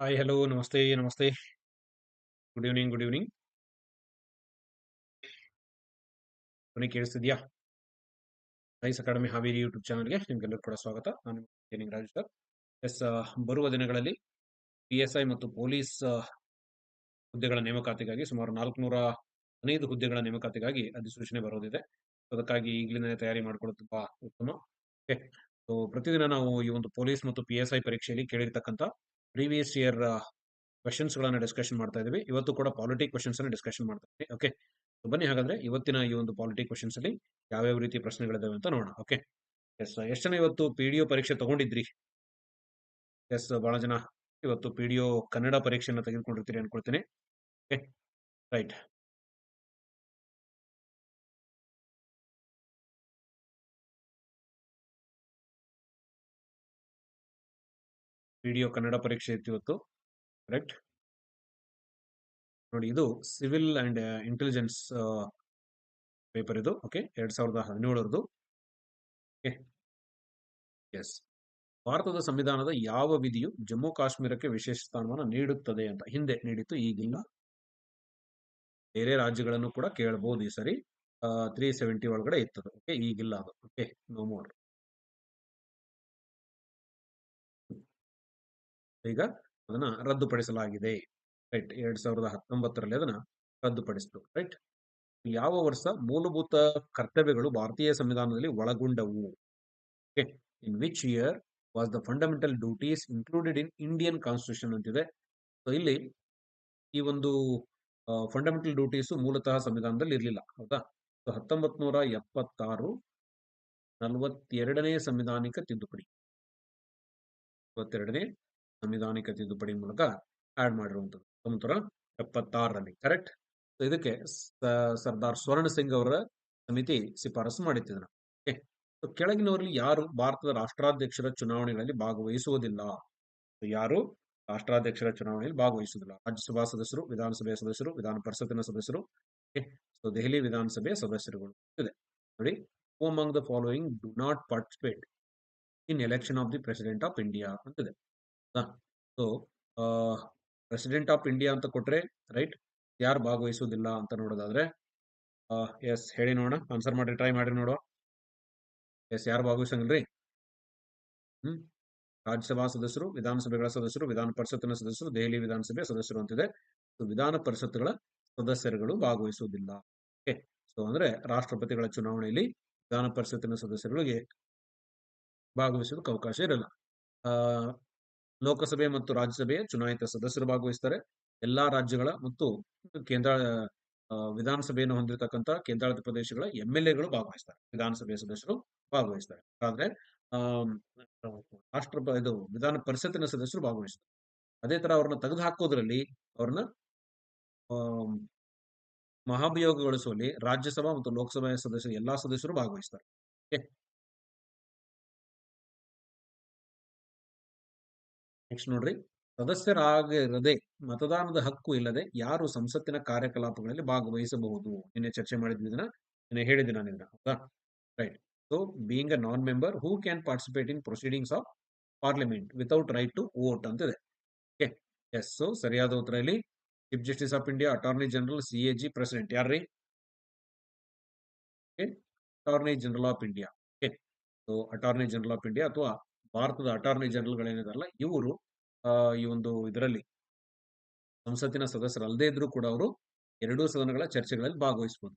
Hi hello ನಮಸ್ತೆ ನಮಸ್ತೆ good evening good evening ಧ್ವನಿ ಕೇಳಿಸ್ತಿದ್ಯಾ? ರೈಸ್ ಅಕಾಡೆಮಿ ಹಾವೇರಿ ಯೂಟ್ಯೂಬ್ ಚಾನಲ್ಗೆ ನಿಮ್ಗೆಲ್ಲರೂ ಕೂಡ ಸ್ವಾಗತ. ನಾನು ಟ್ರೈನಿಂಗ್ ರಾಜು ಸರ್. ಎಸ್ ಬರುವ ದಿನಗಳಲ್ಲಿ ಪಿ ಎಸ್ ಐ ಮತ್ತು ಪೊಲೀಸ್ ಹುದ್ದೆಗಳ ನೇಮಕಾತಿಗಾಗಿ ಸುಮಾರು ನಾಲ್ಕುನೂರ ಹದಿನೈದು ಹುದ್ದೆಗಳ ನೇಮಕಾತಿಗಾಗಿ ಅಧಿಸೂಚನೆ ಬರೋದಿದೆ. ಅದಕ್ಕಾಗಿ ಈಗಲಿಂದಲೇ ತಯಾರಿ ಮಾಡಿಕೊಳ್ಳೋದು ತುಂಬಾ ಉತ್ತಮ. ಓಕೆ ಸೊ ಪ್ರತಿದಿನ ನಾವು ಈ ಒಂದು ಪೊಲೀಸ್ ಮತ್ತು ಪಿ ಎಸ್ ಐ ಪರೀಕ್ಷೆಯಲ್ಲಿ ಕೇಳಿರ್ತಕ್ಕಂಥ ಪ್ರೀವಿಯಸ್ ಇಯರ್ ಕ್ವಶನ್ಸ್ ಗಳನ್ನ ಡಿಸ್ಕಷನ್ ಮಾಡ್ತಾ ಇದೀವಿ. ಇವತ್ತು ಕೂಡ ಪಾಲಿಟಿಕ್ ಕ್ವಶನ್ಸ್ ಅನ್ನು ಡಿಸ್ಕಷನ್ ಮಾಡ್ತಾ ಇದ್ದೀವಿ ಓಕೆ ಬನ್ನಿ ಹಾಗಾದ್ರೆ ಇವತ್ತಿನ ಈ ಒಂದು ಪಾಲಿಟಿಕ್ ಕ್ವಶನ್ಸ್ ಅಲ್ಲಿ ಯಾವ್ಯಾವ ರೀತಿ ಪ್ರಶ್ನೆಗಳಿದ್ದಾವೆ ಅಂತ ನೋಡೋಣ. ಓಕೆ ಎಸ್ ಎಷ್ಟು ಜನ ಇವತ್ತು ಪಿ ಡಿ ಒ ಪರೀಕ್ಷೆ ತಗೊಂಡಿದ್ರಿ? ಎಸ್ ಬಹಳ ಜನ ಇವತ್ತು ಪಿ ಡಿ ಒ ಕನ್ನಡ ಪರೀಕ್ಷೆಯನ್ನು ತೆಗೆದುಕೊಂಡಿರ್ತೀರಿ ಅನ್ಕೊಳ್ತೀನಿ. ಓಕೆ ರೈಟ್ ಪಿ ಕನ್ನಡ ಪರೀಕ್ಷೆ ಇತ್ತು ಇವತ್ತು ಕರೆಕ್ಟ್ ನೋಡಿ, ಇದು ಸಿವಿಲ್ ಅಂಡ್ ಇಂಟೆಲಿಜೆನ್ಸ್ ಪೇಪರ್ ಇದು ಓಕೆ ಎರಡ್ ಸಾವಿರದ ಹದಿನೇಳರದು ಓಕೆ ಎಸ್ ಭಾರತದ ಸಂವಿಧಾನದ ಯಾವ ವಿಧಿಯು ಜಮ್ಮು ಕಾಶ್ಮೀರಕ್ಕೆ ವಿಶೇಷ ಸ್ಥಾನಮಾನ ನೀಡುತ್ತದೆ ಅಂತ ಹಿಂದೆ ನೀಡಿತ್ತು ಈಗಿಲ್ಲ ಬೇರೆ ರಾಜ್ಯಗಳನ್ನು ಕೂಡ ಕೇಳಬಹುದು ಈ ಸರಿ. ತ್ರೀ ಸೆವೆಂಟಿ ಒಳಗಡೆ ಇರ್ತದೆ. ಓಕೆ ಈಗಿಲ್ಲ ಅದು. ಓಕೆ ನೋ ಮೋರ್ ಈಗ ಅದನ್ನ ರದ್ದುಪಡಿಸಲಾಗಿದೆ. ರೈಟ್, ಎರಡ್ ಸಾವಿರದ ಹತ್ತೊಂಬತ್ತರಲ್ಲಿ ಅದನ್ನ ರದ್ದುಪಡಿಸಿತು ರೈಟ್? ಯಾವ ವರ್ಷ ಮೂಲಭೂತ ಕರ್ತವ್ಯಗಳು ಭಾರತೀಯ ಸಂವಿಧಾನದಲ್ಲಿ ಒಳಗೊಂಡವು? Okay, in which year was the fundamental duties included in Indian constitution ಅಂತಿದೆ. ಸೊ ಇಲ್ಲಿ ಈ ಒಂದು ಫಂಡಮೆಂಟಲ್ ಡ್ಯೂಟೀಸ್ ಮೂಲತಃ ಸಂವಿಧಾನದಲ್ಲಿ ಇರಲಿಲ್ಲ, ಹೌದಾ? ಸೊ ಹತ್ತೊಂಬತ್ ನೂರ ಎಪ್ಪತ್ತಾರು ನಲವತ್ತೆರಡನೇ ಸಂವಿಧಾನಿಕ ತಿದ್ದುಪಡಿ. ನಲವತ್ತೆರಡನೇ ಸಂವಿಧಾನಿಕ ತಿದ್ದುಪಡಿ ಮೂಲಕ ಆಡ್ ಮಾಡಿರುವಂಥದ್ದು. ಹತ್ತೊಂಬತ್ತು ನೂರ ಎಪ್ಪತ್ತಾರರಲ್ಲಿ ಕರೆಕ್ಟ್ ಇದಕ್ಕೆ ಸರ್ದಾರ್ ಸ್ವರ್ಣ ಸಿಂಗ್ ಅವರ ಸಮಿತಿ ಶಿಫಾರಸು ಮಾಡಿತ್ತು ಓಕೆ ಕೆಳಗಿನವರಲ್ಲಿ ಯಾರು ಭಾರತದ ರಾಷ್ಟ್ರಾಧ್ಯಕ್ಷರ ಚುನಾವಣೆಗಳಲ್ಲಿ ಭಾಗವಹಿಸುವುದಿಲ್ಲ? ಯಾರು ರಾಷ್ಟ್ರಾಧ್ಯಕ್ಷರ ಚುನಾವಣೆಯಲ್ಲಿ ಭಾಗವಹಿಸುವುದಿಲ್ಲ? ರಾಜ್ಯಸಭಾ ಸದಸ್ಯರು, ವಿಧಾನಸಭೆಯ ಸದಸ್ಯರು, ವಿಧಾನ ಪರಿಷತ್ತಿನ ಸದಸ್ಯರು. ಸೊ ದೆಹಲಿ ವಿಧಾನಸಭೆಯ ಸದಸ್ಯರುಗಳು ಇದೆ ನೋಡಿ among the following do not participate in election of the president of India ಅಂತಿದೆ ಸೊ ಪ್ರೆಸಿಡೆಂಟ್ ಆಫ್ ಇಂಡಿಯಾ ಅಂತ ಕೊಟ್ರೆ ರೈಟ್ ಯಾರು ಭಾಗವಹಿಸುವುದಿಲ್ಲ ಅಂತ ನೋಡೋದಾದ್ರೆ ಎಸ್ ಹೇಳಿ ನೋಡೋಣ ಆನ್ಸರ್ ಮಾಡಿ ಟ್ರೈ ಮಾಡಿ ನೋಡುವ. ಎಸ್ ಯಾರು ಭಾಗವಹಿಸಂಗಿಲ್ರಿ? ಹ್ಮ್, ರಾಜ್ಯಸಭಾ ಸದಸ್ಯರು, ವಿಧಾನಸಭೆಗಳ ಸದಸ್ಯರು, ವಿಧಾನ ಪರಿಷತ್ತಿನ ಸದಸ್ಯರು, ದೆಹಲಿ ವಿಧಾನಸಭೆ ಸದಸ್ಯರು ಅಂತಿದೆ. ವಿಧಾನ ಪರಿಷತ್ಗಳ ಸದಸ್ಯರುಗಳು ಭಾಗವಹಿಸುವುದಿಲ್ಲ. ಓಕೆ ಸೊ ಅಂದ್ರೆ ರಾಷ್ಟ್ರಪತಿಗಳ ಚುನಾವಣೆಯಲ್ಲಿ ವಿಧಾನ ಪರಿಷತ್ತಿನ ಸದಸ್ಯರುಗಳಿಗೆ ಭಾಗವಹಿಸೋದಕ್ಕೆ ಅವಕಾಶ ಇರಲ್ಲ. ಆ ಲೋಕಸಭೆ ಮತ್ತು ರಾಜ್ಯಸಭೆಯ ಚುನಾಯಿತ ಸದಸ್ಯರು ಭಾಗವಹಿಸ್ತಾರೆ. ಎಲ್ಲಾ ರಾಜ್ಯಗಳ ಮತ್ತು ಕೇಂದ್ರ ವಿಧಾನಸಭೆಯನ್ನು ಹೊಂದಿರತಕ್ಕಂತ ಕೇಂದ್ರಾಡಳಿತ ಪ್ರದೇಶಗಳ ಎಂ ಎಲ್ ಎಗಳು ಭಾಗವಹಿಸ್ತಾರೆ. ವಿಧಾನಸಭೆಯ ಸದಸ್ಯರು ಭಾಗವಹಿಸ್ತಾರೆ. ಆದ್ರೆ ರಾಷ್ಟ್ರ ಇದು ವಿಧಾನ ಪರಿಷತ್ತಿನ ಸದಸ್ಯರು ಭಾಗವಹಿಸ್ತಾರೆ. ಅದೇ ತರ ಅವ್ರನ್ನ ತೆಗೆದು ಹಾಕೋದ್ರಲ್ಲಿ ಅವ್ರನ್ನ ಮಹಾಭಿಯೋಗಗೊಳಿಸುವಲ್ಲಿ ರಾಜ್ಯಸಭಾ ಮತ್ತು ಲೋಕಸಭೆಯ ಸದಸ್ಯರು ಎಲ್ಲಾ ಸದಸ್ಯರು ಭಾಗವಹಿಸ್ತಾರೆ. ನೆಕ್ಸ್ಟ್ ನೋಡ್ರಿ. ಸದಸ್ಯರಾಗಿರದೆ ಮತದಾನದ ಹಕ್ಕು ಇಲ್ಲದೆ ಯಾರು ಸಂಸತ್ತಿನ ಕಾರ್ಯಕಲಾಪಗಳಲ್ಲಿ ಭಾಗವಹಿಸಬಹುದು? ನಿನ್ನೆ ಚರ್ಚೆ ಮಾಡಿದ್ವಿ ಇದನ್ನ. ಹೇಳಿದ್ದೆ ನಾನು ಇದನ್ನ, ಹೌದಾ? Right so being a non member who can participate in proceedings of parliament without right to vote ಅಂತಿದೆ. ಓಕೆ ಎಸ್ ಸೊ ಸರಿಯಾದ ಉತ್ತರ ಇಲ್ಲಿ. Chief justice of India attorney general C A G president ಯಾರ್ರಿ? Attorney general of India okay so attorney general of India ಅಥವಾ ಭಾರತದ attorney ಜನರಲ್ಗಳೇನಿದಾರಲ್ಲ ಇವರು ಈ ಒಂದು ಇದರಲ್ಲಿ ಸಂಸತ್ತಿನ ಸದಸ್ಯರಲ್ಲದೇ ಇದ್ರೂ ಕೂಡ ಅವರು ಎರಡೂ ಸದನಗಳ ಚರ್ಚೆಗಳಲ್ಲಿ ಭಾಗವಹಿಸಬಹುದು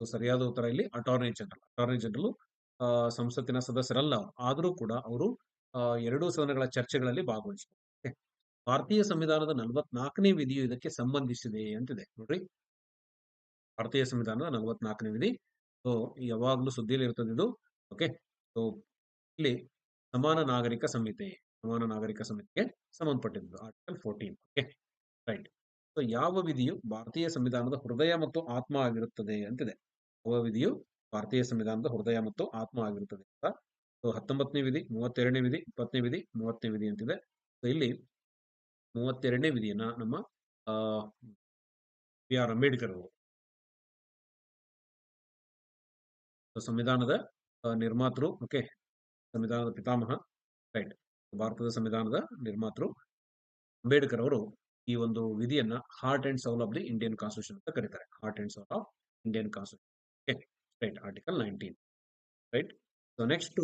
ಸರಿಯಾದ ಉತ್ತರ ಇಲ್ಲಿ ಅಟಾರ್ನಿ ಜನರಲ್ ಅಟಾರ್ನಿ ಜನರಲ್ ಸಂಸತ್ತಿನ ಸದಸ್ಯರಲ್ಲ ಆದರೂ ಕೂಡ ಅವರು ಎರಡೂ ಸದನಗಳ ಚರ್ಚೆಗಳಲ್ಲಿ ಭಾಗವಹಿಸಬಹುದು ಭಾರತೀಯ ಸಂವಿಧಾನದ ನಲವತ್ನಾಲ್ಕನೇ ವಿಧಿಯು ಇದಕ್ಕೆ ಸಂಬಂಧಿಸಿದೆ ಅಂತಿದೆ. ನೋಡ್ರಿ. ಭಾರತೀಯ ಸಂವಿಧಾನದ ನಲವತ್ನಾಲ್ಕನೇ ವಿಧಿ. ಸೊ ಯಾವಾಗಲೂ ಸುದ್ದಿಯಲ್ಲಿ ಇರ್ತದೆ ಇದು. ಓಕೆ ಸೊ ಇಲ್ಲಿ ಸಮಾನ ನಾಗರಿಕ ಸಂಹಿತೆ, ಸಮಾನ ನಾಗರಿಕ ಸಂಹಿತೆಗೆ ಸಂಬಂಧಪಟ್ಟಿದ್ದು article fourteen okay right so ಯಾವ ವಿಧಿಯು ಭಾರತೀಯ ಸಂವಿಧಾನದ ಹೃದಯ ಮತ್ತು ಆತ್ಮ ಆಗಿರುತ್ತದೆ ಅಂತಿದೆ. ಯಾವ ವಿಧಿಯು ಭಾರತೀಯ ಸಂವಿಧಾನದ ಹೃದಯ ಮತ್ತು ಆತ್ಮ ಆಗಿರುತ್ತದೆ ಅಂತ. ಸೊ ಹತ್ತೊಂಬತ್ತನೇ ವಿಧಿ, ಮೂವತ್ತೆರಡನೇ ವಿಧಿ, ಇಪ್ಪತ್ತನೇ ವಿಧಿ, ಮೂವತ್ತನೇ ವಿಧಿ ಅಂತಿದೆ. ಸೊ ಇಲ್ಲಿ ಮೂವತ್ತೆರಡನೇ ವಿಧಿಯನ್ನ ನಮ್ಮ ಬಿ ಆರ್ ಅಂಬೇಡ್ಕರ್ ಅವರು ಸಂವಿಧಾನದ ನಿರ್ಮಾತೃ ಓಕೆ ಸಂವಿಧಾನದ ಪಿತಾಮಹ ರೈಟ್ ಭಾರತದ ಸಂವಿಧಾನದ ನಿರ್ಮಾತೃ ಅಂಬೇಡ್ಕರ್ ಅವರು ಈ ಒಂದು ವಿಧಿಯನ್ನ heart and soul of the Indian constitution ಅಂತ ಕರೀತಾರೆ heart and soul of Indian constitution right article nineteen right so next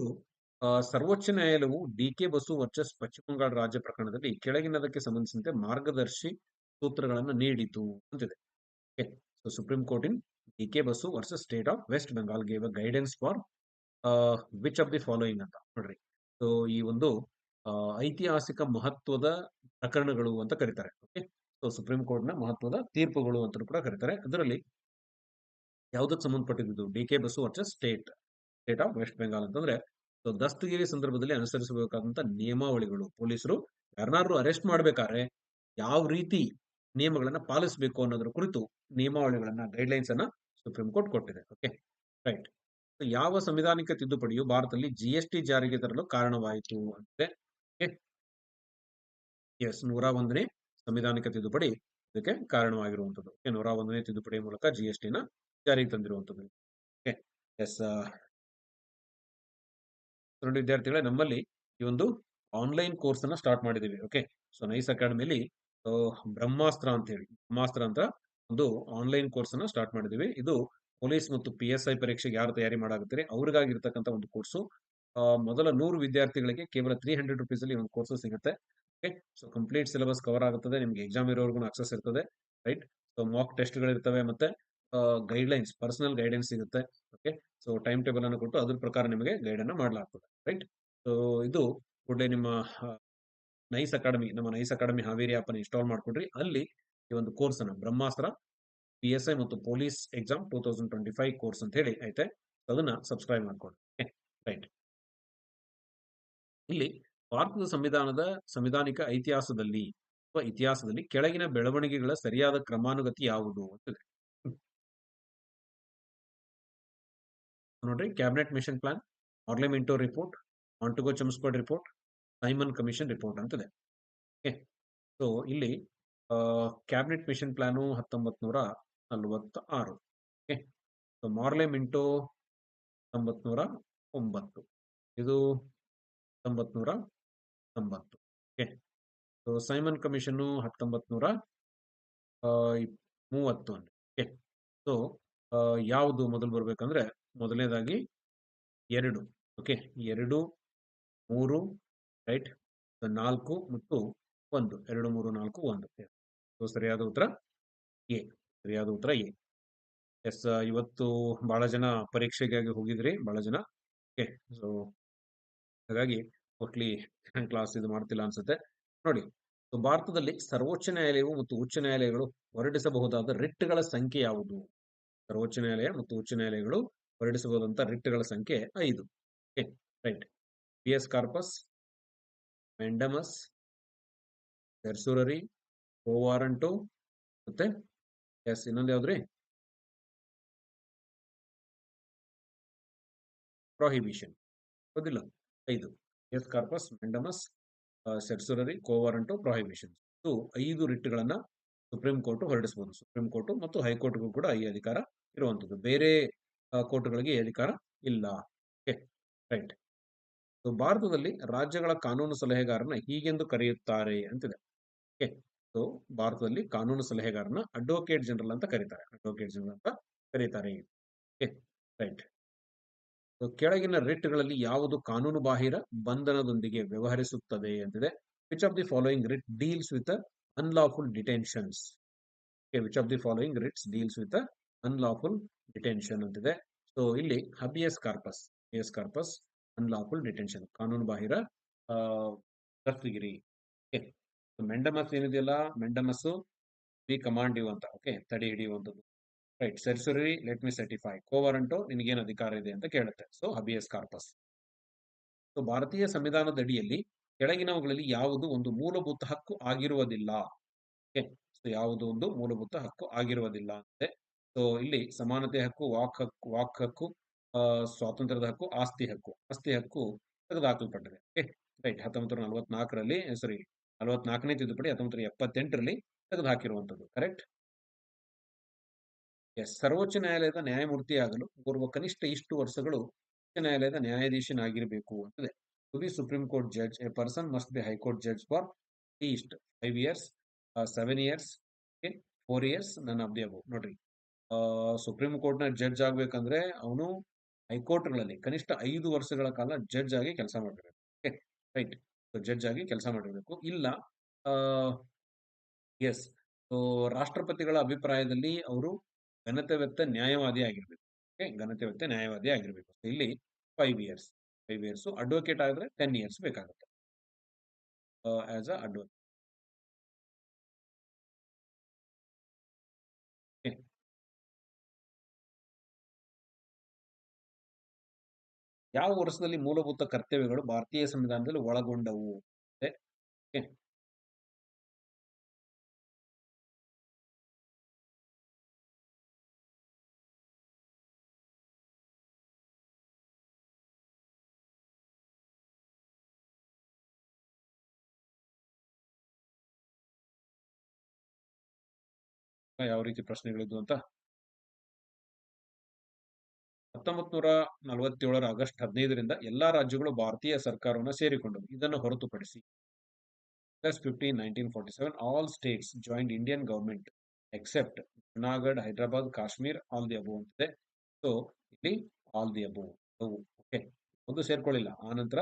ಸರ್ವೋಚ್ಚ ನ್ಯಾಯಾಲಯವು ಡಿ ಕೆ ಬಸು ವರ್ಚಸ್ ಪಶ್ಚಿಮ ಬಂಗಾಳ ರಾಜ್ಯ ಪ್ರಕರಣದಲ್ಲಿ ಕೆಳಗಿನದಕ್ಕೆ ಸಂಬಂಧಿಸಿದಂತೆ ಮಾರ್ಗದರ್ಶಿ ಸೂತ್ರಗಳನ್ನು ನೀಡಿತು ಅಂತಿದೆ. Supreme court in K Basu versus state of West Bengal gave a guidance for which of the following ಅಂತ ನೋಡ್ರಿ. ಸೊ ಈ ಒಂದು ಐತಿಹಾಸಿಕ ಮಹತ್ವದ ಪ್ರಕರಣಗಳು ಅಂತ ಕರೀತಾರೆ ಓಕೆ ಸೊ ಸುಪ್ರೀಂ ಕೋರ್ಟ್ನ ಮಹತ್ವದ ತೀರ್ಪುಗಳು ಅಂತ ಕೂಡ ಕರೀತಾರೆ. ಅದರಲ್ಲಿ ಯಾವುದಕ್ಕೆ ಸಂಬಂಧಪಟ್ಟಿದ್ದು D K Basu versus state state of West Bengal ಅಂತಂದ್ರೆ ಸೊ ದಸ್ತಗಿರಿ ಸಂದರ್ಭದಲ್ಲಿ ಅನುಸರಿಸಬೇಕಾದಂತ ನಿಯಮಾವಳಿಗಳು. ಪೊಲೀಸರು ಯಾರನ್ನಾದ್ರೂ ಅರೆಸ್ಟ್ ಮಾಡ್ಬೇಕಾದ್ರೆ ಯಾವ ರೀತಿ ನಿಯಮಗಳನ್ನ ಪಾಲಿಸಬೇಕು ಅನ್ನೋದ್ರ ಕುರಿತು ನಿಯಮಾವಳಿಗಳನ್ನ ಗೈಡ್ಲೈನ್ಸ್ ಅನ್ನ ಸುಪ್ರೀಂ ಕೋರ್ಟ್ ಕೊಟ್ಟಿದೆ. ಓಕೆ ರೈಟ್ ಯಾವ ಸಂವಿಧಾನಿಕ ತಿದ್ದುಪಡಿಯು ಭಾರತದಲ್ಲಿ ಜಿ ಎಸ್ ಟಿ ಜಾರಿಗೆ ತರಲು ಕಾರಣವಾಯಿತು ಅಂದ್ರೆ ಎಸ್ ನೂರ ಒಂದನೇ ಸಂವಿಧಾನಿಕ ತಿದ್ದುಪಡಿ ಇದಕ್ಕೆ ಕಾರಣವಾಗಿರುವಂಥದ್ದು. ನೂರ ಒಂದನೇ ತಿದ್ದುಪಡಿ ಮೂಲಕ ಜಿ ಎಸ್ ಟಿನ ಜಾರಿಗೆ ತಂದಿರುವಂತದ್ದು ಓಕೆ ಎಸ್ ನೋಡಿ ವಿದ್ಯಾರ್ಥಿಗಳೇ, ನಮ್ಮಲ್ಲಿ ಈ ಒಂದು ಆನ್ಲೈನ್ ಕೋರ್ಸ್ ಅನ್ನ ಸ್ಟಾರ್ಟ್ ಮಾಡಿದೀವಿ ಓಕೆ ಸೊ ನೈಸ್ ಅಕಾಡೆಮಿಲಿ ಬ್ರಹ್ಮಾಸ್ತ್ರ ಅಂತ ಹೇಳಿ, ಬ್ರಹ್ಮಾಸ್ತ್ರ ಅಂತ ಒಂದು ಆನ್ಲೈನ್ ಕೋರ್ಸ್ ಅನ್ನು ಸ್ಟಾರ್ಟ್ ಮಾಡಿದೀವಿ ಇದು ಪೊಲೀಸ್ ಮತ್ತು ಪಿ ಎಸ್ ಐ ಪರೀಕ್ಷೆಗೆ ಯಾರು ತಯಾರಿ ಮಾಡಾಗುತ್ತಾರೆ ಅವ್ರಿಗಾಗಿರ್ತಕ್ಕಂಥ ಒಂದು ಕೋರ್ಸು ಮೊದಲ ನೂರು ವಿದ್ಯಾರ್ಥಿಗಳಿಗೆ ಕೇವಲ ತ್ರೀ ಹಂಡ್ರೆಡ್ ರುಪೀಸ್ ಅಲ್ಲಿ ಒಂದು ಕೋರ್ಸು ಸಿಗುತ್ತೆ. Okay so complete syllabus cover ಆಗುತ್ತದೆ, ನಿಮ್ಗೆ ಎಕ್ಸಾಮ್ ಇರೋರ್ಗು ಅಕ್ಸೆಸ್ ಇರ್ತದೆ ರೈಟ್ ಸೊ ಮಾಕ್ ಟೆಸ್ಟ್ಗಳು ಇರ್ತವೆ ಮತ್ತೆ ಗೈಡ್ಲೈನ್ಸ್ ಪರ್ಸನಲ್ ಗೈಡೆನ್ಸ್ ಸಿಗುತ್ತೆ. ಓಕೆ ಸೊ ಟೈಮ್ ಟೇಬಲ್ ಅನ್ನು ಕೊಟ್ಟು ಅದ್ರ ಪ್ರಕಾರ ನಿಮಗೆ ಗೈಡ್ ಮಾಡಲಾಗ್ತದೆ ರೈಟ್ ಸೊ ಇದು ಕೂಡಲೇ ನಿಮ್ಮ ನೈಸ್ ಅಕಾಡೆಮಿ, ನಮ್ಮ ನೈಸ್ ಅಕಾಡೆಮಿ ಹಾವೇರಿ ಅನ್ನು ಇನ್ಸ್ಟಾಲ್ ಮಾಡಿಕೊಡ್ರಿ. ಅಲ್ಲಿ ಈ ಒಂದು ಕೋರ್ಸ್ ಅನ್ನ. ಬ್ರಹ್ಮಾಸ್ತ್ರ ಪಿ ಎಸ್ ಐ ಮತ್ತು police exam two thousand twenty five course ಅಂತ ಹೇಳಿ ಐತೆ. ಅದನ್ನ ಸಬ್ಸ್ಕ್ರೈಬ್ ಮಾಡ್ಕೊಂಡು ರೈಟ್. ಇಲ್ಲಿ ಭಾರತದ ಸಂವಿಧಾನದ ಸಂವಿಧಾನಿಕ ಇತಿಹಾಸದಲ್ಲಿ ಅಥವಾ ಇತಿಹಾಸದಲ್ಲಿ ಕೆಳಗಿನ ಬೆಳವಣಿಗೆಗಳ ಸರಿಯಾದ ಕ್ರಮಾನುಗತಿ ಯಾವುದು ಅಂತಿದೆ ನೋಡ್ರಿ ಕ್ಯಾಬಿನೆಟ್ ಮಿಷನ್ ಪ್ಲಾನ್ ಪಾರ್ಲಿಮೆಂಟೋ ರಿಪೋರ್ಟ್ ಆಂಟುಗೋ ಚಮ್ಸ್ಕೋಡ್ ರಿಪೋರ್ಟ್ ಸೈಮನ್ ಕಮಿಷನ್ ರಿಪೋರ್ಟ್ ಅಂತಿದೆ ಓಕೆ ಸೊ ಇಲ್ಲಿ ಕ್ಯಾಬಿನೆಟ್ ಮಿಷನ್ ಪ್ಲಾನು ಹತ್ತೊಂಬತ್ ನೂರ ನಲವತ್ತ ಆರು ಓಕೆ ಸೊ ಮಾರ್ಲೆ ಮಿಂಟೋ ಹತ್ತೊಂಬತ್ ನೂರ ಒಂಬತ್ತು. ಇದು ಹತ್ತೊಂಬತ್ ನೂರ ತೊಂಬತ್ತು ಓಕೆ ಸೊ ಸೈಮನ್ ಕಮಿಷನ್ನು ಹತ್ತೊಂಬತ್ ನೂರ ಮೂವತ್ತು ಓಕೆ ಸೊ ಯಾವುದು ಮೊದಲು ಬರಬೇಕಂದ್ರೆ ಮೊದಲನೇದಾಗಿ ಎರಡು. ಓಕೆ ಎರಡು, ಮೂರು ರೈಟ್ ನಾಲ್ಕು ಮತ್ತು ಒಂದು, ಎರಡು, ಮೂರು, ನಾಲ್ಕು, ಒಂದು. ಸೊ ಸರಿಯಾದ ಉತ್ತರ? ಎ, ಸರಿಯಾದ ಉತ್ತರ ಎ. ಎಸ್ ಇವತ್ತು ಬಹಳ ಜನ ಪರೀಕ್ಷೆಗಾಗಿ ಹೋಗಿದ್ರಿ, ಬಹಳ ಜನ. ಓಕೆ ಸೊ, ಹಾಗಾಗಿ ಮೋಸ್ಟ್ಲಿ ಕ್ಲಾಸ್ ಇದು ಮಾಡ್ತಿಲ್ಲ ಅನ್ಸುತ್ತೆ. ನೋಡಿ, ಸೊ, ಭಾರತದಲ್ಲಿ ಸರ್ವೋಚ್ಚ ನ್ಯಾಯಾಲಯವು ಮತ್ತು ಉಚ್ಚ ನ್ಯಾಯಾಲಯಗಳು ಹೊರಡಿಸಬಹುದಾದ ರಿಟ್ಗಳ ಸಂಖ್ಯೆ ಯಾವುದು? ಸರ್ವೋಚ್ಚ ನ್ಯಾಯಾಲಯ ಮತ್ತು ಉಚ್ಚ ನ್ಯಾಯಾಲಯಗಳು ಹೊರಡಿಸಬಹುದಂತ ರಿಟ್ಗಳ ಸಂಖ್ಯೆ ಐದು. Okay right. ಪಿ, ಎಸ್, ಕಾರ್ಪಸ್, ಮೆಂಡಮಸ್ ಸೆರ್ಸುರರಿ ವಾರಂಟು ಮತ್ತೆ ಎಸ್ ಇನ್ನೊಂದು ಯಾವ್ದ್ರಿ? ಪ್ರೊಹಿಬಿಷನ್ ಗೊತ್ತಿಲ್ಲ. ಐದು. S corpus mandamus certiorari quo warranto prohibition ಇದು ಐದು ರಿಟ್ಗಳನ್ನ ಸುಪ್ರೀಂ ಕೋರ್ಟ್ ಹೊರಡಿಸಬಹುದು ಸುಪ್ರೀಂ ಕೋರ್ಟ್ ಮತ್ತು ಹೈಕೋರ್ಟ್ಗೂ ಕೂಡ ಈ ಅಧಿಕಾರ ಇರುವಂತದ್ದು ಬೇರೆ ಕೋರ್ಟ್ಗಳಿಗೆ ಈ ಅಧಿಕಾರ ಇಲ್ಲ. ಓಕೆ ರೈಟ್ ಭಾರತದಲ್ಲಿ ರಾಜ್ಯಗಳ ಕಾನೂನು ಸಲಹೆಗಾರನ ಹೀಗೆಂದು ಕರೆಯುತ್ತಾರೆ ಅಂತಿದೆ. ಓಕೆ. ಸೊ, ಭಾರತದಲ್ಲಿ ಕಾನೂನು ಸಲಹೆಗಾರನ ಅಡ್ವೊಕೇಟ್ ಜನರಲ್ ಅಂತ ಕರೀತಾರೆ. ಅಡ್ವೊಕೇಟ್ ಜನರಲ್ ಅಂತ ಕರೀತಾರೆ ಓಕೆ, ರೈಟ್. ಕೆಳಗಿನ ರಿಟ್ಗಳಲ್ಲಿ ಯಾವುದು ಕಾನೂನು ಬಾಹಿರ ಬಂಧನದೊಂದಿಗೆ ವ್ಯವಹರಿಸುತ್ತದೆ ಅಂತಿದೆ which of the following writ deals with unlawful detentions which of the following writs deals with unlawful detention ಅಂತಿದೆ. ಸೊ ಇಲ್ಲಿ habeas corpus habeas corpus unlawful detention ಕಾನೂನು ಬಾಹಿರ ರಫ್ತುಗಿರಿ. ಮೆಂಡಮಸ್ ಏನಿದೆಯಲ್ಲ? ಮೆಂಡಮಸ್ ವಿ ಕಮಾಂಡ್ ಯು ಅಂತ. ಓಕೆ ತಡೆ ಹಿಡಿಯುವಂಥದ್ದು. Right certiorari let me certify quo warranto ನಿನಗೇನು ಅಧಿಕಾರ ಇದೆ ಅಂತ ಕೇಳುತ್ತೆ. ಸೊ ಹಬಿಯಸ್ ಕಾರ್ಪಸ್ ಸೊ ಭಾರತೀಯ ಸಂವಿಧಾನದ ಅಡಿಯಲ್ಲಿ ಕೆಳಗಿನವುಗಳಲ್ಲಿ ಯಾವುದು ಒಂದು ಮೂಲಭೂತ ಹಕ್ಕು ಆಗಿರುವುದಿಲ್ಲ. ಓಕೆ ಸೊ ಯಾವುದು ಒಂದು ಮೂಲಭೂತ ಹಕ್ಕು ಆಗಿರುವುದಿಲ್ಲ ಅಂತೆ. ಸೊ ಇಲ್ಲಿ ಸಮಾನತೆ ಹಕ್ಕು, ವಾಕ್ ಹಕ್ಕು ವಾಕ್ ಹಕ್ಕು ಸ್ವಾತಂತ್ರ್ಯದ ಹಕ್ಕು, ಆಸ್ತಿ ಹಕ್ಕು. ಆಸ್ತಿ ಹಕ್ಕು ತೆಗೆದುಹಾಕಲ್ಪಟ್ಟಿದೆ. ಓಕೆ ರೈಟ್ ಹತ್ತೊಂಬತ್ತು ನಲವತ್ನಾಲ್ಕರಲ್ಲಿ ಸಾರಿ ನಲವತ್ನಾಲ್ಕನೇ ತಿದ್ದುಪಡಿ ಹತ್ತೊಂಬತ್ತು ಎಪ್ಪತ್ತೆಂಟರಲ್ಲಿ ತೆಗೆದುಹಾಕಿರುವಂಥದ್ದು ಕರೆಕ್ಟ್ ಎಸ್ ಸರ್ವೋಚ್ಚ ನ್ಯಾಯಾಲಯದ ನ್ಯಾಯಮೂರ್ತಿಯಾಗಲು ಓರ್ವ ಕನಿಷ್ಠ ಇಷ್ಟು ವರ್ಷಗಳು ಉಚ್ಚ ನ್ಯಾಯಾಲಯದ ನ್ಯಾಯಾಧೀಶನಾಗಿರಬೇಕು ಅಂತಿದೆ to be supreme court judge a person must be high court judge for least five years seven years four years ನನ್ನ ಅಬ್ದಿ ಅಬು ನೋಡ್ರಿ ಸುಪ್ರೀಂ ಕೋರ್ಟ್ನ ಜಡ್ಜ್ ಆಗ್ಬೇಕಂದ್ರೆ ಅವನು ಹೈಕೋರ್ಟ್ಗಳಲ್ಲಿ ಕನಿಷ್ಠ ಐದು ವರ್ಷಗಳ ಕಾಲ ಜಡ್ಜ್ ಆಗಿ ಕೆಲಸ ಮಾಡಿರಬೇಕು ಓಕೆ ರೈಟ್ ಜಡ್ಜ್ ಆಗಿ ಕೆಲಸ ಮಾಡಿರಬೇಕು. ಇಲ್ಲ ಎಸ್ ರಾಷ್ಟ್ರಪತಿಗಳ ಅಭಿಪ್ರಾಯದಲ್ಲಿ ಅವರು ಘನತೆವೆತ್ತ ನ್ಯಾಯವಾದಿ ಆಗಿರ್ಬೇಕು. ಓಕೆ ಘನತೆವೆತ್ತ ನ್ಯಾಯವಾದಿ ಆಗಿರ್ಬೇಕು. ಇಲ್ಲಿ five years five years advocate ಆಗಿದ್ರೆ ಟೆನ್ ಇಯರ್ಸ್ ಬೇಕಾಗುತ್ತೆ. ಆಸ್ ಅ ಅಡ್ವೊಕೇಟ್ ಯಾವ ವರ್ಷದಲ್ಲಿ ಮೂಲಭೂತ ಕರ್ತವ್ಯಗಳು ಭಾರತೀಯ ಸಂವಿಧಾನದಲ್ಲಿ ಒಳಗೊಂಡವು. ಯಾವ ರೀತಿ ಪ್ರಶ್ನೆಗಳಿದ್ವು ಅಂತ ಹತ್ತೊಂಬತ್ ನೂರ ನಲವತ್ತೇಳರ ಆಗಸ್ಟ್ ಹದಿನೈದರಿಂದ ಎಲ್ಲಾ ರಾಜ್ಯಗಳು ಭಾರತೀಯ ಸರ್ಕಾರವನ್ನು ಸೇರಿಕೊಂಡವು. ಇದನ್ನು ಹೊರತುಪಡಿಸಿ nineteen seven all states joint Indian government except Junagadh Hyderabad Kashmir all the above ಅಂತಿದೆ. ಸೊ ಇಲ್ಲಿ ಆಲ್ ದಿ ಅಬೋ ಓಕೆ ಒಂದು ಸೇರ್ಕೊಳ್ಳಿಲ್ಲ. ಆ ನಂತರ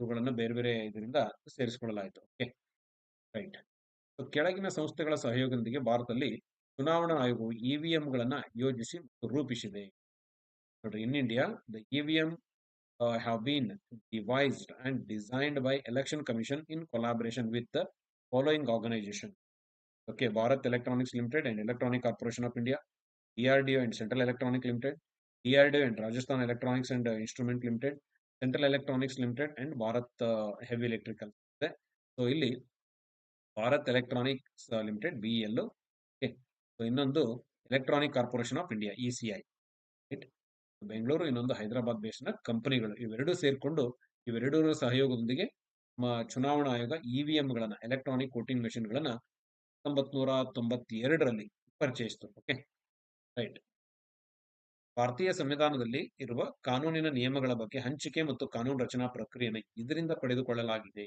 ಇವುಗಳನ್ನು ಬೇರೆ ಬೇರೆ ಇದರಿಂದ ಸೇರಿಸಿಕೊಳ್ಳಲಾಯಿತು. ಓಕೆ ರೈಟ್ ಕೆಳಗಿನ ಸಂಸ್ಥೆಗಳ ಸಹಯೋಗದೊಂದಿಗೆ ಭಾರತದಲ್ಲಿ ಚುನಾವಣಾ ಆಯೋಗವು ಇವಿಎಂಗಳನ್ನು ಯೋಜಿಸಿ ಮತ್ತು ರೂಪಿಸಿದೆ. ನೋಡ್ರಿ in India the EVM have been devised and designed by Election Commission in collaboration with the following organisation okay Bharat Electronics Limited and Electronic Corporation of India DRDO and Central Electronic Limited DRDO and Rajasthan Electronics and Instrument Limited Central Electronics Limited and Bharat Heavy Electrical ಇದೆ so ಇಲ್ಲಿ Bharat Electronics Limited B L okay so ಇನ್ನೊಂದು Electronic Corporation of India E C I Bengaluru, ಇನ್ನೊಂದು ಹೈದರಾಬಾದ್ ಬೇಸ್ನ ಕಂಪನಿಗಳು. ಇವೆರಡೂ ಸೇರಿಕೊಂಡು ಇವೆರಡರ ಸಹಯೋಗದೊಂದಿಗೆ ಚುನಾವಣಾ ಆಯೋಗ ಇವಿಎಂಗಳನ್ನ ಎಲೆಕ್ಟ್ರಾನಿಕ್ ವೋಟಿಂಗ್ ಗಳನ್ನ ಹತ್ತೊಂಬತ್ ನೂರ ತೊಂಬತ್ತೆರಡರಲ್ಲಿ ಪರಿಚಯಿಸಿತು. ಓಕೆ? ರೈಟ್. ಭಾರತೀಯ ಸಂವಿಧಾನದಲ್ಲಿ ಇರುವ ಕಾನೂನಿನ ನಿಯಮಗಳ ಬಗ್ಗೆ ಹಂಚಿಕೆ ಮತ್ತು ಕಾನೂನು ರಚನಾ ಪ್ರಕ್ರಿಯೆಯನ್ನು ಇದರಿಂದ ಪಡೆದುಕೊಳ್ಳಲಾಗಿದೆ.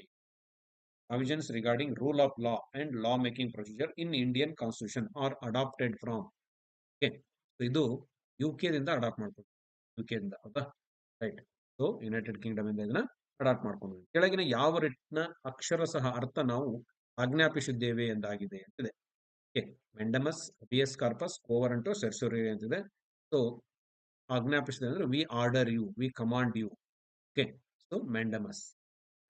Provisions regarding rule of law and law making procedure in Indian constitution are adapted from okay? ಇದು ಯು ದಿಂದ ಅಡಾಪ್ಟ್ ಮಾಡ್ಕೊಂಡು ಯು ಇಂದ ಹೌದಾ ರೈಟ್. ಸೊ ಯುನೈಟೆಡ್ ಕಿಂಗ್ಡಮ್ ಇಂದ ಇದನ್ನ ಅಡಾಪ್ಟ್ ಮಾಡ್ಕೊಂಡು ಕೆಳಗಿನ ಯಾವ ರಿಟ್ನ ಅಕ್ಷರ ಸಹ ಅರ್ಥ ನಾವು ಆಜ್ಞಾಪಿಸಿದ್ದೇವೆ ಎಂದಾಗಿದೆ ಅಂತಿದೆ. ಓಕೆ. ಮೆಂಡಮಸ್ ಬಿಎಸ್ ಕಾರ್ಪಸ್ ಓವರ್ ಅಂಟು ಸರ್ಸೋರಿ ಅಂತ ಅಂತಿದೆ ಸೊ ಆಜ್ಞಾಪಿಸಿದೆ ಅಂದ್ರೆ we order you we command you okay. So mandamus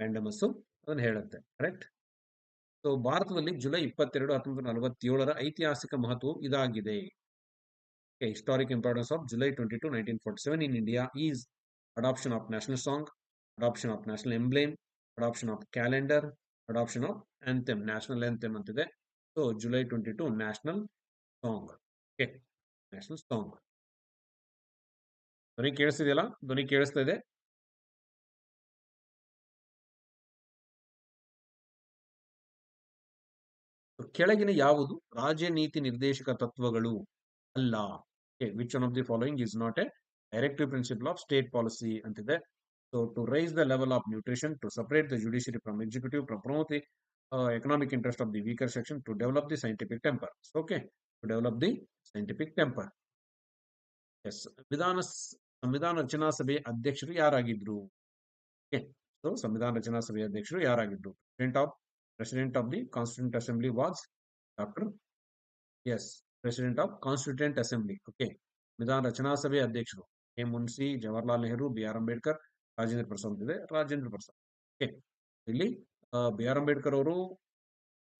mandamus ಅದನ್ನ ಹೇಳುತ್ತೆ. ಕರೆಕ್ಟ್ ಸೊ ಭಾರತದಲ್ಲಿ ಜುಲೈ ಇಪ್ಪತ್ತೆರಡು ಹತ್ತೊಂಬತ್ತು ನಲವತ್ತೇಳರ ಐತಿಹಾಸಿಕ ಮಹತ್ವ ಇದಾಗಿದೆ. Of July twenty two nineteen forty seven in India is adoption of national song adoption of national emblem adoption of calendar adoption of anthem national anthem ಅಂತಿದೆ. So July twenty two national song okay national song ಧ್ವನಿ ಕೇಳಿಸ್ತಿದೆಯಲ್ಲ? ಧ್ವನಿ ಕೇಳಿಸ್ತಾ ಇದೆ. ಕೆಳಗಿನ ಯಾವುದು ರಾಜ್ಯ ನೀತಿ ನಿರ್ದೇಶಕ ತತ್ವಗಳು? ಅಲ್ಲ. Which one of the following is not a directive principle of state policy ಅಂತಿದೆ. So to raise the level of nutrition to separate the judiciary from executive to promote the economic interest of the weaker section to develop the scientific temper okay to develop the scientific temper yes ವಿಧಾನ ಸಂವಿಧಾನ ರಚನಾ ಸಭೆ ಅಧ್ಯಕ್ಷರು ಯಾರಾಗಿದ್ರು? Okay so ಸಂವಿಧಾನ ರಚನಾ ಸಭೆ ಅಧ್ಯಕ್ಷರು ಯಾರಾಗಿದ್ರು? President of president of the constituent assembly was doctor S president of constituent assembly okay ವಿಧಾನ ರಚನಾ ಸಭೆ ಅಧ್ಯಕ್ಷರು A Munshi Jawaharlal Nehru B R Ambedkar Rajendra Prasad ಇದೆ ರಾಜೇಂದ್ರ ಪ್ರಸಾದ್ ಓಕೆ ಇಲ್ಲಿ ಬಿ ಆರ್ ಅಂಬೇಡ್ಕರ್ ಅವರು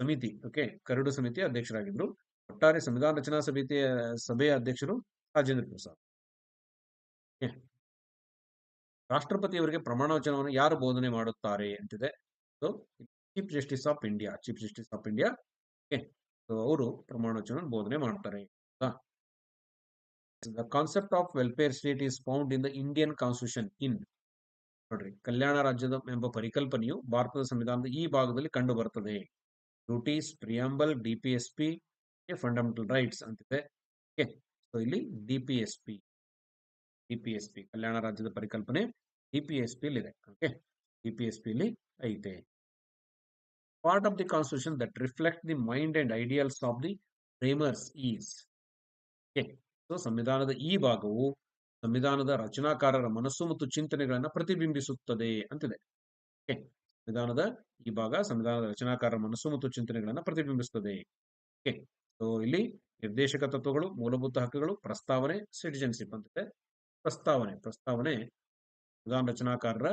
ಸಮಿತಿ ಓಕೆ ಕರಡು ಸಮಿತಿ ಅಧ್ಯಕ್ಷರಾಗಿದ್ದರು ಒಟ್ಟಾರೆ ಸಂವಿಧಾನ ರಚನಾ ಸಮಿತಿಯ ಸಭೆಯ ಅಧ್ಯಕ್ಷರು ರಾಜೇಂದ್ರ ಪ್ರಸಾದ್. ರಾಷ್ಟ್ರಪತಿಯವರಿಗೆ ಪ್ರಮಾಣ ವಚನವನ್ನು ಯಾರು ಬೋಧನೆ ಮಾಡುತ್ತಾರೆ ಅಂತಿದೆ so chief justice of India chief justice of India okay ಅವರು ಪ್ರಮಾಣವಚನ ಬೋಧನೆ ಮಾಡ್ತಾರೆ. The concept of welfare state is found in the Indian constitution in ನೋಡ್ರಿ, ಕಲ್ಯಾಣ ರಾಜ್ಯದ ಎಂಬ ಪರಿಕಲ್ಪನೆಯು ಭಾರತದ ಸಂವಿಧಾನದ ಈ ಭಾಗದಲ್ಲಿ ಕಂಡು ಬರುತ್ತದೆ duties preamble DPSP fundamental rights ಅಂತಿದೆ. ಓಕೆ ಸೊ ಇಲ್ಲಿ ಡಿಪಿಎಸ್ಪಿ ಡಿಪಿಎಸ್ಪಿ ಕಲ್ಯಾಣ ರಾಜ್ಯದ ಪರಿಕಲ್ಪನೆ ಡಿಪಿಎಸ್ಪಿ ಇದೆ ಓಕೆ ಡಿಪಿಎಸ್ಪಿ ಅಲ್ಲಿ ಐತೆ. Part of the constitution that reflect the mind and ideals of the framers is okay so ಸಂವಿಧಾನದ ಈ ಭಾಗವು ಸಂವಿಧಾನದ ರಚನಾಕಾರರ ಮನಸ್ಸು ಮತ್ತು ಚಿಂತನೆಗಳನ್ನು ಪ್ರತಿಬಿಂಬಿಸುತ್ತದೆ ಅಂತಿದೆ. ಓಕೆ ಸಂವಿಧಾನದ ಈ ಭಾಗ ಸಂವಿಧಾನದ ರಚನಾಕಾರರ ಮನಸ್ಸು ಮತ್ತು ಚಿಂತನೆಗಳನ್ನು ಪ್ರತಿಬಿಂಬಿಸುತ್ತದೆ. ಓಕೆ ಸೊ ಇಲ್ಲಿ ನಿರ್ದೇಶಕ ತತ್ವಗಳು, ಮೂಲಭೂತ ಹಕ್ಕುಗಳು, ಪ್ರಸ್ತಾವನೆ ಸಿಟಿಜನ್ಶಿಪ್ ಅಂತಿದೆ. ಪ್ರಸ್ತಾವನೆ ಪ್ರಸ್ತಾವನೆ ಸಂವಿಧಾನ ರಚನಾಕಾರರ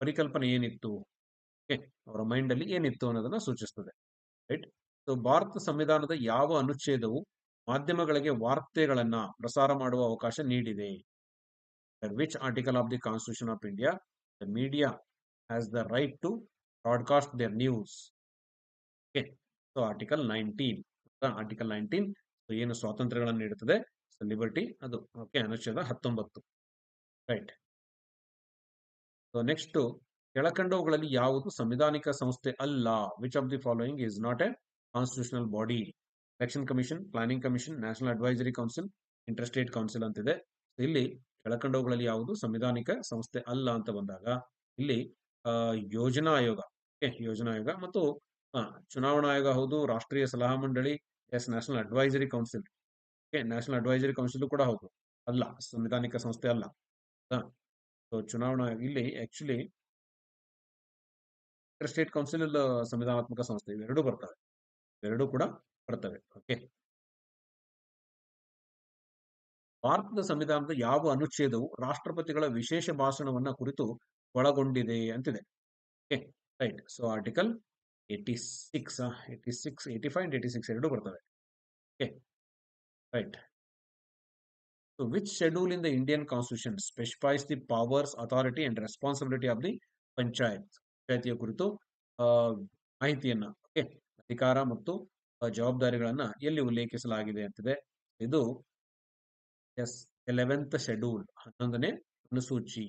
ಪರಿಕಲ್ಪನೆ ಏನಿತ್ತು? ಅವರ ಮೈಂಡ್ ಅಲ್ಲಿ ಏನಿತ್ತು ಅನ್ನೋದನ್ನ ಸೂಚಿಸ್ತದೆ ರೈಟ್ ಸೊ ಭಾರತ ಸಂವಿಧಾನದ ಯಾವ ಅನುಚ್ಛೇದವು ಮಾಧ್ಯಮಗಳಿಗೆ ವಾರ್ತೆಗಳನ್ನ ಪ್ರಸಾರ ಮಾಡುವ ಅವಕಾಶ ನೀಡಿದೆ? Which article of the constitution of India the media has the right to broadcast their news okay so article nineteen article nineteen ಏನು ಸ್ವಾತಂತ್ರ್ಯಗಳನ್ನು ನೀಡುತ್ತದೆ? ಲಿಬರ್ಟಿ ಅದು ಓಕೆ ಅನುಚ್ಛೇದ ಹತ್ತೊಂಬತ್ತು ರೈಟ್ ಸೊ ನೆಕ್ಸ್ಟ್ ಕೆಳಕಂಡವುಗಳಲ್ಲಿ ಯಾವುದು ಸಂವಿಧಾನಿಕ ಸಂಸ್ಥೆ ಅಲ್ಲ. Which of the following is not a constitutional body election commission planning commission national advisory council interstate council ಅಂತಿದೆ. ಇಲ್ಲಿ ಕೆಳಕಂಡವುಗಳಲ್ಲಿ ಯಾವುದು ಸಂವಿಧಾನಿಕ ಸಂಸ್ಥೆ ಅಲ್ಲ ಅಂತ ಬಂದಾಗ ಇಲ್ಲಿ ಯೋಜನಾ ಆಯೋಗ. ಯೋಜನಾ ಆಯೋಗ ಮತ್ತು ಚುನಾವಣಾ ಆಯೋಗ ಹೌದು, ರಾಷ್ಟ್ರೀಯ ಸಲಹಾ ಮಂಡಳಿ, yes national advisory council okay national advisory council ಕೂಡ ಹೌದು. ಅಲ್ಲ, ಸಂವಿಧಾನಿಕ ಸಂಸ್ಥೆ ಅಲ್ಲ. ಚುನಾವಣಾ ಇಲ್ಲಿ ಆಕ್ಚುಲಿ ಸ್ಟೇಟ್ ಕೌನ್ಸಿಲ್ ಸಂವಿಧಾನಾತ್ಮಕ ಸಂಸ್ಥೆ ಇವೆರಡೂ ಬರ್ತವೆ. ಇವೆರಡೂ ಕೂಡ ಬರ್ತವೆ ಓಕೆ ಭಾರತದ ಸಂವಿಧಾನದ ಯಾವ ಅನುಚ್ಛೇದವು ರಾಷ್ಟ್ರಪತಿಗಳ ವಿಶೇಷ ಭಾಷಣವನ್ನ ಕುರಿತು ಒಳಗೊಂಡಿದೆ ಅಂತಿದೆ right so article eighty six eighty six eighty five eighty six ಎರಡು ಬರ್ತವೆ right so which schedule in the Indian constitution specifies the powers authority and responsibility of the panchayat ಪಂಚಾಯತಿಯ ಕುರಿತು ಮಾಹಿತಿಯನ್ನ, ಓಕೆ, ಅಧಿಕಾರ ಮತ್ತು ಜವಾಬ್ದಾರಿಗಳನ್ನ ಎಲ್ಲಿ ಉಲ್ಲೇಖಿಸಲಾಗಿದೆ ಅಂತಿದೆ. ಇದು ಎಸ್ ಎಲೆವೆಂತ್ ಶೆಡ್ಯೂಲ್ ಹನ್ನೊಂದನೇ ಅನುಸೂಚಿ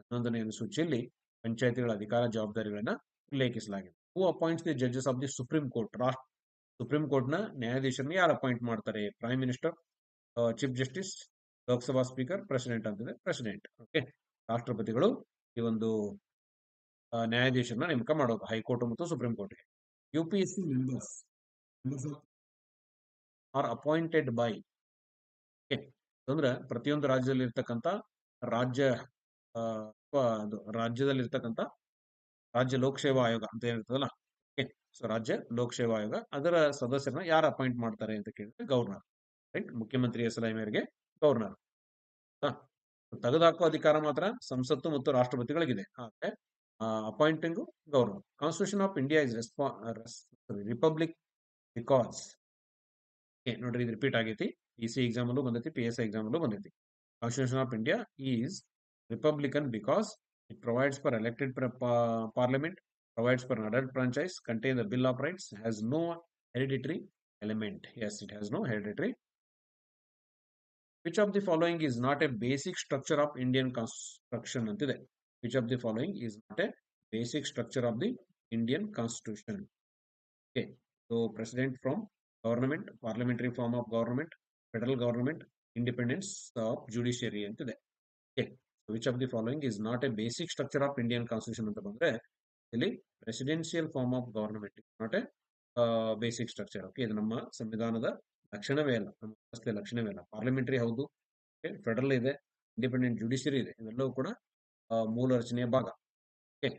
ಹನ್ನೊಂದನೇ ಅನುಸೂಚಿಯಲ್ಲಿ ಪಂಚಾಯತಿಗಳ ಅಧಿಕಾರ ಜವಾಬ್ದಾರಿಗಳನ್ನ ಉಲ್ಲೇಖಿಸಲಾಗಿದೆ. Who appoints the judges of the supreme court ರಾಷ್ಟ್ರ ಸುಪ್ರೀಂ ಕೋರ್ಟ್ನ ನ್ಯಾಯಾಧೀಶರನ್ನ ಯಾರು ಅಪಾಯಿಂಟ್ ಮಾಡ್ತಾರೆ? Prime minister chief justice Lok Sabha speaker president ಅಂತಿದೆ ಪ್ರೆಸಿಡೆಂಟ್ ಓಕೆ, ರಾಷ್ಟ್ರಪತಿಗಳು ಈ ಒಂದು ನ್ಯಾಯಾಧೀಶರನ್ನ ನೇಮಕ ಮಾಡೋದು, ಹೈಕೋರ್ಟ್ ಮತ್ತು ಸುಪ್ರೀಂ ಕೋರ್ಟ್ಗೆ. U P S C members are appointed by ಅಂದ್ರೆ ಪ್ರತಿಯೊಂದು ರಾಜ್ಯದಲ್ಲಿ ಇರ್ತಕ್ಕಂಥ ರಾಜ್ಯ ರಾಜ್ಯದಲ್ಲಿ ಇರ್ತಕ್ಕಂತ ರಾಜ್ಯ ಲೋಕಸೇವಾ ಆಯೋಗ ಅಂತ ಏನಿರ್ತದಲ್ಲ ಸೊ, ರಾಜ್ಯ ಲೋಕಸೇವಾ ಆಯೋಗ ಅದರ ಸದಸ್ಯರನ್ನ ಯಾರು ಅಪಾಯಿಂಟ್ ಮಾಡ್ತಾರೆ ಅಂತ ಕೇಳಿದ್ರೆ ಗವರ್ನರ್ ರೈಟ್? ಮುಖ್ಯಮಂತ್ರಿಯ ಸಲಹೆ ಮೇರೆಗೆ ಗವರ್ನರ್ ತೆಗೆದುಹಾಕುವ ಅಧಿಕಾರ ಮಾತ್ರ ಸಂಸತ್ತು ಮತ್ತು ರಾಷ್ಟ್ರಪತಿಗಳಿಗಿದೆ. ಆದ್ರೆ appointing governor constitution of India is ರೆಸ್ಪಾ republic because ನೋಡ್ರಿ ಇದು ರಿಪೀಟ್ ಆಗೈತಿ ಇ ಸಿ ಎಕ್ಸಾಮ್ ಅಲ್ಲೂ ಬಂದೈತಿ ಪಿ ಎಸ್ ಐ ಎಕ್ಸಾಮ್ ಅಲ್ಲೂ ಬಂದೈತಿ constitution of India is republican because it provides for elected parliament provides for adult franchise contain the bill of rights has no hereditary element yes it has no hereditary which of the following is not a basic structure of indian constitution ಅಂತಿದೆ which of the following is not a basic structure of the indian constitution okay so president from government parliamentary form of government federal government independence of judiciary ಅಂತಿದೆ okay so which of the following is not a basic structure of indian constitution ಅಂತ ಬಂದ್ರೆ ಇಲ್ಲಿ presidential form of government not a basic structure okay ಇದು ನಮ್ಮ ಸಂವಿಧಾನದ ಲಕ್ಷಣವೇ ಅಲ್ಲ ನಮ್ಮ ವ್ಯವಸ್ಥೆ ಲಕ್ಷಣವೇ ಅಲ್ಲ ಪಾರ್ಲಿಮೆಂಟರಿ ಹೌದು ಫೆಡರಲ್ ಇದೆ ಇಂಡಿಪೆಂಡೆಂಟ್ ಜುಡಿಷಿಯರಿ ಇದೆ ಇವೆಲ್ಲವೂ ಮೂಲ ರಚನೆಯ ಭಾಗ. Okay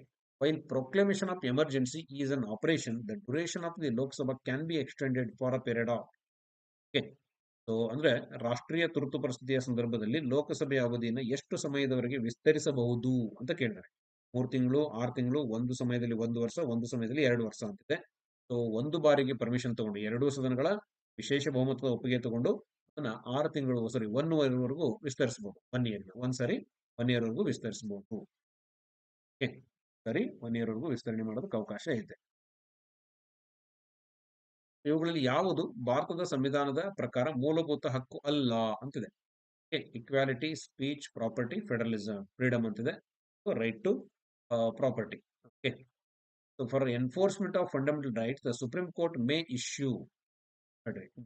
while proclamation of emergency is in operation the duration of the Lok Sabha can be extended for a period of okay so ಅಂದ್ರೆ ರಾಷ್ಟ್ರೀಯ ತುರ್ತು ಪರಿಸ್ಥಿತಿಯ ಸಂದರ್ಭದಲ್ಲಿ ಲೋಕಸಭೆಯ ಅವಧಿಯನ್ನು ಎಷ್ಟು ಸಮಯದವರೆಗೆ ವಿಸ್ತರಿಸಬಹುದು ಅಂತ ಕೇಳಿದ್ದಾರೆ. ಮೂರು ತಿಂಗಳು, ಆರು ತಿಂಗಳು, ಒಂದು ಸಮಯದಲ್ಲಿ ಒಂದು ವರ್ಷ, ಒಂದು ಸಮಯದಲ್ಲಿ ಎರಡು ವರ್ಷ ಅಂತಿದೆ ಸೊ ಒಂದು ಬಾರಿಗೆ ಪರ್ಮಿಷನ್ ತಗೊಂಡು, ಎರಡೂ ಸದನಗಳ ವಿಶೇಷ ಬಹುಮತದ ಒಪ್ಪಿಗೆ ತಗೊಂಡು, ಅದನ್ನ ಆರು ತಿಂಗಳು ಸಾರಿ ಒನ್ ವರೆಗೂ ವಿಸ್ತರಿಸಬಹುದು ಒನ್ ಇಯರ್ ಒಂದ್ ಸಾರಿ ಒನ್ ಇಯರ್ ವರೆಗೂ ವಿಸ್ತರಿಸಬಹುದು ಸರಿ ಒನ್ ಇಯರ್ ವರೆಗೂ ವಿಸ್ತರಣೆ ಮಾಡೋದಕ್ಕೆ ಅವಕಾಶ ಇದೆ. ಇವುಗಳಲ್ಲಿ ಯಾವುದು ಭಾರತದ ಸಂವಿಧಾನದ ಪ್ರಕಾರ ಮೂಲಭೂತ ಹಕ್ಕು ಅಲ್ಲ ಅಂತಿದೆ. Equality speech property federalism freedom ಅಂತಿದೆ. Right to property okay for enforcement of fundamental rights the supreme court may issue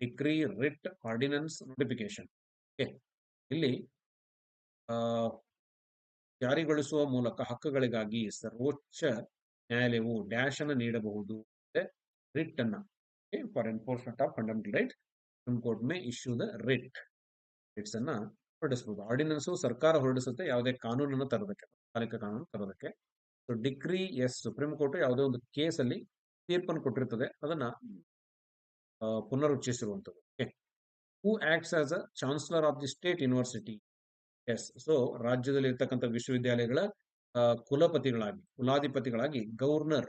decree writ ordinance notification okay, ಇಲ್ಲಿ ಜಾರಿಗೊಳಿಸುವ ಮೂಲಕ ಹಕ್ಕುಗಳಿಗಾಗಿ ಸರ್ವೋಚ್ಚ ನ್ಯಾಯಾಲಯವು ಡ್ಯಾಶ್ ಅನ್ನು ನೀಡಬಹುದು ರಿಟ್ ಅನ್ನ. For enforcement of fundamental right supreme court may issue the writ writs ಅನ್ನ ಹೊರಡಿಸಬಹುದು. ಆರ್ಡಿನೆನ್ಸ್ ಸರ್ಕಾರ ಹೊರಡಿಸುತ್ತೆ, ಯಾವುದೇ ಕಾನೂನನ್ನು ತರೋದಕ್ಕೆ ತಾತ್ಕಾಲಿಕ ಕಾನೂನು ತರೋದಕ್ಕೆ. So degree yes supreme court ಯಾವುದೇ ಒಂದು ಕೇಸಲ್ಲಿ ತೀರ್ಪನ್ನು ಕೊಟ್ಟಿರ್ತದೆ, ಅದನ್ನ ಪುನರುಚ್ಚರಿಸಿರುವಂಥದ್ದು who acts as a chancellor of the state university yes so ರಾಜ್ಯದಲ್ಲಿ ಇರ್ತಕ್ಕಂಥ ವಿಶ್ವವಿದ್ಯಾಲಯಗಳ ಕುಲಪತಿಗಳಾಗಿ, ಕುಲಾಧಿಪತಿಗಳಾಗಿ ಗವರ್ನರ್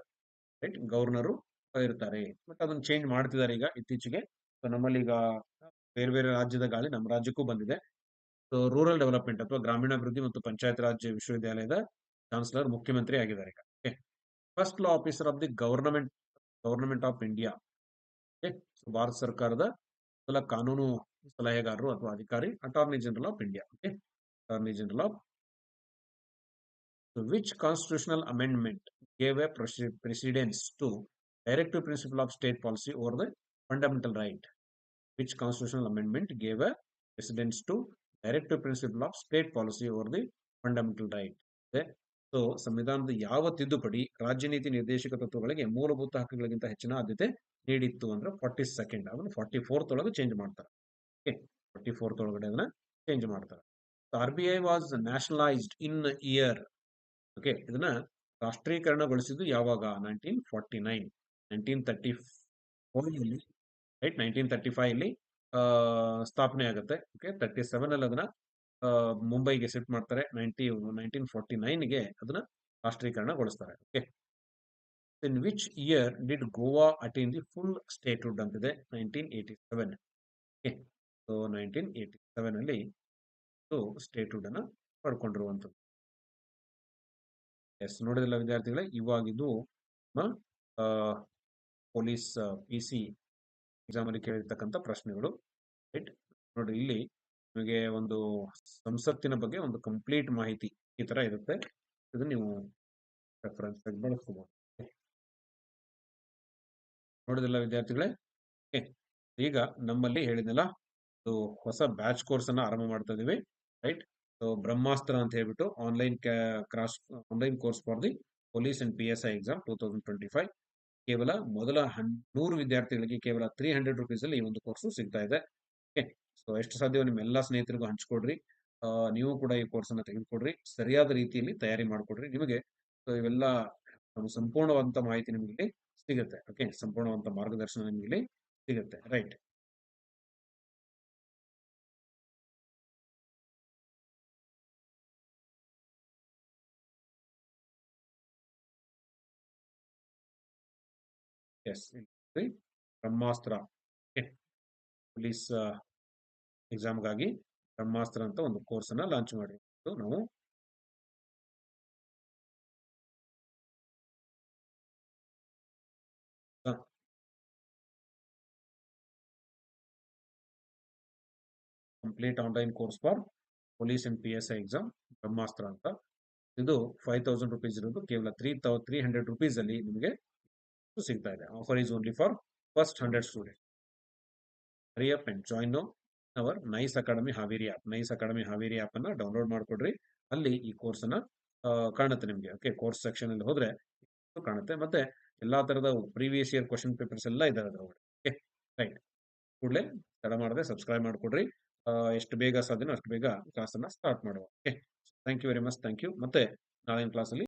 ರೈಟ್ ಗವರ್ನರು ಇರ್ತಾರೆ ಬಟ್ ಅದನ್ನ ಚೇಂಜ್ ಮಾಡ್ತಿದ್ದಾರೆ ಈಗ ಇತ್ತೀಚೆಗೆ. ಸೊ ನಮ್ಮಲ್ಲಿ ಈಗ ಬೇರೆ ಬೇರೆ ರಾಜ್ಯದ ಗಾಳಿ ನಮ್ಮ ರಾಜ್ಯಕ್ಕೂ ಬಂದಿದೆ. ಸೊ ರೂರಲ್ ಡೆವಲಪ್ಮೆಂಟ್ ಅಥವಾ ಗ್ರಾಮೀಣಾಭಿವೃದ್ಧಿ ಮತ್ತು ಪಂಚಾಯತ್ ರಾಜ್ ವಿಶ್ವವಿದ್ಯಾಲಯದ ಚಾನ್ಸಲರ್ ಮುಖ್ಯಮಂತ್ರಿ ಆಗಿದ್ದಾರೆ ಈಗ. Okay first law officer of the government government of India okay Bharat ಸರ್ಕಾರದ ಕಾನೂನು ಸಲಹೆಗಾರರು ಅಥವಾ ಅಧಿಕಾರಿ attorney general of India okay attorney General of which constitutional amendment gave a precedence to directive principle of state policy over the fundamental right which constitutional amendment gave a precedence to directive principle of state policy over the fundamental right ಯಾವ ತಿದ್ದುಪಡಿ ರಾಜ್ಯ ನೀತಿ ನಿರ್ದೇಶಕ ತತ್ವಗಳಿಗೆ ಮೂಲಭೂತ ಹಕ್ಕುಗಳಿಗಿಂತ ಹೆಚ್ಚಿನ ಆದ್ಯತೆ ನೀಡಿತ್ತು ಅಂದ್ರೆ ಫಾರ್ಟಿ ಸೆಕೆಂಡ್ ಅದನ್ನ ಫಾರ್ಟಿ ಫೋರ್ತ್ ಒಳಗೆ ಚೇಂಜ್ ಮಾಡ್ತಾರೆ ಓಕೆ ಫಾರ್ಟಿ ಫೋರ್ತ್ ಒಳಗಡೆ ಅದನ್ನ ಚೇಂಜ್ ಮಾಡ್ತಾರೆ R B I was nationalised in year okay ಇದನ್ನ ರಾಷ್ಟ್ರೀಕರಣಗೊಳಿಸಿದ್ದು ಯಾವಾಗ? Nineteen forty nine nineteen thirty ಫೋರ್ನಲ್ಲಿ right nineteen thirty five ಅಲ್ಲಿ ಸ್ಥಾಪನೆ ಆಗುತ್ತೆ ಓಕೆ ತರ್ಟಿ ಸೆವೆನ್ ಅಲ್ಲಿ ಅದನ್ನ ಮುಂಬೈಗೆ ಶಿಫ್ಟ್ ಮಾಡ್ತಾರೆ. ನೈನ್ಟಿ ನೈನ್ಟೀನ್ ಫೋರ್ಟಿ ನೈನ್ಗೆ ಅದನ್ನ ರಾಷ್ಟ್ರೀಕರಣಗೊಳಿಸ್ತಾರೆ okay in which year did Goa attain the full statehood ಅಂತಿದೆ nineteen eighty seven okay so nineteen eighty seven ಅಲ್ಲಿ ಸ್ಟೇಟ್ಹುಡ್ ಅನ್ನ ಪಡ್ಕೊಂಡಿರುವಂಥದ್ದು. ಎಸ್ ನೋಡಿದಿಲ್ಲ ವಿದ್ಯಾರ್ಥಿಗಳೇ ಇವಾಗಿದ್ದು ಪೊಲೀಸ್ ಪಿ ಸಿ ಎಕ್ಸಾಮ್ ಅಲ್ಲಿ ಕೇಳಿರ್ತಕ್ಕಂಥ ಪ್ರಶ್ನೆಗಳು. ರೈಟ್ ನೋಡಿ, ಇಲ್ಲಿ ನಿಮಗೆ ಒಂದು ಸಂಸತ್ತಿನ ಬಗ್ಗೆ ಒಂದು ಕಂಪ್ಲೀಟ್ ಮಾಹಿತಿ ಈ ತರ ಇರುತ್ತೆ. ಇದು ನೀವು ರೆಫರೆನ್ಸ್ ಬಳಸ್ಕೋಬಹುದು ನೋಡಿದಿಲ್ಲ ವಿದ್ಯಾರ್ಥಿಗಳೇ. ಈಗ ನಮ್ಮಲ್ಲಿ ಹೇಳಿದ್ನಲ್ಲ, ಒಂದು ಹೊಸ ಬ್ಯಾಚ್ ಕೋರ್ಸ್ ಅನ್ನ ಆರಂಭ ಮಾಡ್ತಾ ಇದೀವಿ. ರೈಟ್ ಸೊ ಬ್ರಹ್ಮಾಸ್ತ್ರ ಅಂತ ಹೇಳ್ಬಿಟ್ಟು online cross online course for the police and P S I exam two thousand twenty five ಕೇವಲ ಮೊದಲ ಹನ್, ನೂರು ವಿದ್ಯಾರ್ಥಿಗಳಿಗೆ ಕೇವಲ ತ್ರೀ ಹಂಡ್ರೆಡ್ ರುಪೀಸ್ ಅಲ್ಲಿ ಈ ಒಂದು ಕೋರ್ಸ್ ಸಿಗ್ತಾ ಇದೆ. ಓಕೆ ಸೊ ಎಷ್ಟು ಸಾಧ್ಯವೋ ನಿಮ್ಮ ಎಲ್ಲಾ ಸ್ನೇಹಿತರಿಗೂ ಹಂಚ್ಕೊಡ್ರಿ. ನೀವು ಕೂಡ ಈ ಕೋರ್ಸ್ ಅನ್ನ ತೆಗೆದುಕೊಡ್ರಿ. ಸರಿಯಾದ ರೀತಿಯಲ್ಲಿ ತಯಾರಿ ಮಾಡಿಕೊಡ್ರಿ. ನಿಮಗೆ ಸೊ, ಇವೆಲ್ಲ ಸಂಪೂರ್ಣವಂತ ಮಾಹಿತಿ ನಿಮಗೆ ಸಿಗುತ್ತೆ. ಓಕೆ ಸಂಪೂರ್ಣವಂತ ಮಾರ್ಗದರ್ಶನ ನಿಮಗೆ ಸಿಗುತ್ತೆ. Right yes Brahmastra. ಪೊಲೀಸ್ ಎಕ್ಸಾಮ್ಗಾಗಿ ಬ್ರಹ್ಮಾಸ್ತ್ರ ಅಂತ ಒಂದು ಕೋರ್ಸ್ ಅನ್ನ ಲಾಂಚ್ ಮಾಡಿ ನಾವು. Complete online course for police and P S I exam Brahmastra ಅಂತ. ಇದು ಫೈವ್ ತೌಸಂಡ್ ರುಪೀಸ್ ಇರೋದು, ಕೇವಲ three thou three hundred rupees ಅಲ್ಲಿ ನಿಮಗೆ ಸಿಗ್ತಾ ಇದೆ offer is only for first hundred student hurry up and join our Nice Academy Haveri app Nice Academy Haveri app ಅನ್ನ download ಮಾಡಿಕೊಡ್ರಿ ಅಲ್ಲಿ ಈ ಕೋರ್ಸನ್ನು ಕಾಣುತ್ತೆ ನಿಮಗೆ ಓಕೆ ಕೋರ್ಸ್ ಸೆಕ್ಷನ್ ಅಲ್ಲಿ ಹೋದ್ರೆ ಇದು ಕಾಣುತ್ತೆ ಮತ್ತೆ ಎಲ್ಲಾ ತರದ ಪ್ರೀವಿಯಸ್ ಇಯರ್ ಕ್ವಶನ್ ಪೇಪರ್ಸ್ ಎಲ್ಲ ಇದಾವೆ ಅದರೊಳಗಡೆ ಓಕೆ ರೈಟ್ ಕೂಡಲೇ ತಡ ಮಾಡದೆ ಸಬ್ಸ್ಕ್ರೈಬ್ ಮಾಡ್ಕೊಡ್ರಿ ಎಷ್ಟು ಬೇಗ ಸಾಧ್ಯನೋ ಅಷ್ಟು ಬೇಗ ಕ್ಲಾಸ್ ಅನ್ನ ಸ್ಟಾರ್ಟ್ ಮಾಡುವ okay thank you very much thank you ಮತ್ತೆ ನಾಳಿನ ಕ್ಲಾಸಲ್ಲಿ